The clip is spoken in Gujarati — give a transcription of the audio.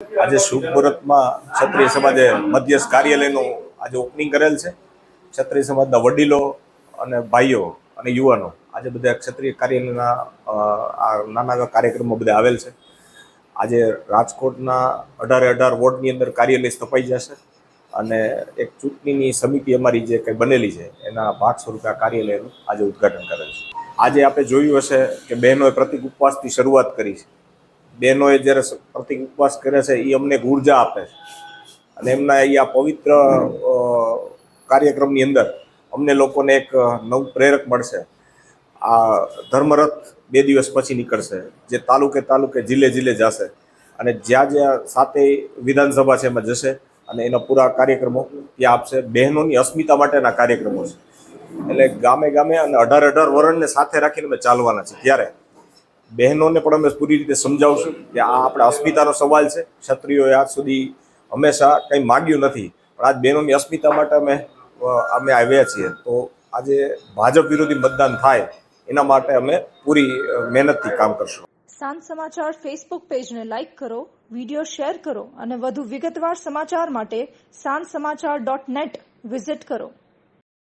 આજે શુભ મુહૂર્તમાં ક્ષત્રિય સમાજે મધ્યસ્થ કાર્યાલયનું આજે ઓપનિંગ કરેલ છે. ક્ષત્રિય સમાજના વડીલો અને ભાઈઓ અને યુવાનો આજે બધા ક્ષત્રિય કાર્યાલયના આ નાના એવા કાર્યક્રમમાં બધા આવેલ છે. આજે રાજકોટના અઢારે અઢાર વોર્ડની અંદર કાર્યાલય સ્થપાઈ જશે અને એક ચૂંટણીની સમિતિ અમારી જે કંઈ બનેલી છે, એના ભાગ સ્વરૂપે આ કાર્યાલયનું આજે ઉદ્ઘાટન કરેલ છે. આજે આપણે જોયું હશે કે બહેનોએ પ્રતિક ઉપવાસથી શરૂઆત કરી છે. બહેનોએ જ્યારે પ્રતિક ઉપવાસ કરે છે એ અમને ઊર્જા આપે છે. અને એમના આ પવિત્ર કાર્યક્રમની અંદર અમને લોકોને એક નવું પ્રેરક મળશે. આ ધર્મરથ બે દિવસ પછી નીકળશે, જે તાલુકે તાલુકે જિલ્લે જિલ્લે જશે. અને જ્યાં જ્યાં સાતે વિધાનસભા છે એમાં જશે અને એના પૂરા કાર્યક્રમો ત્યાં આપશે. બહેનોની અસ્મિતા માટેના કાર્યક્રમો છે. એટલે ગામે ગામે અને અઢાર અઢાર વરણને સાથે રાખીને અમે ચાલવાના છે ત્યારે બહેનોને પણ અમે પૂરી રીતે સમજાવશું કે આ આપણા અસ્મિતાનો સવાલ છે. ક્ષત્રિયોએ આજ સુધી હંમેશા કંઈ માગ્યું નથી. પણ આજ બહેનોની અસ્મિતા માટે અમે અમે આવ્યા છીએ. તો આજે ભાજપ વિરોધી મતદાન થાય એના માટે અમે પૂરી મહેનતથી કામ કરશું. સાંજ સમાચાર ફેસબુક પેજને લાઇક કરો વિડિયો શેર કરો અને વધુ વિગતવાર સમાચાર માટે સાંજ સમાચાર ડોટ નેટ વિઝિટ કરો.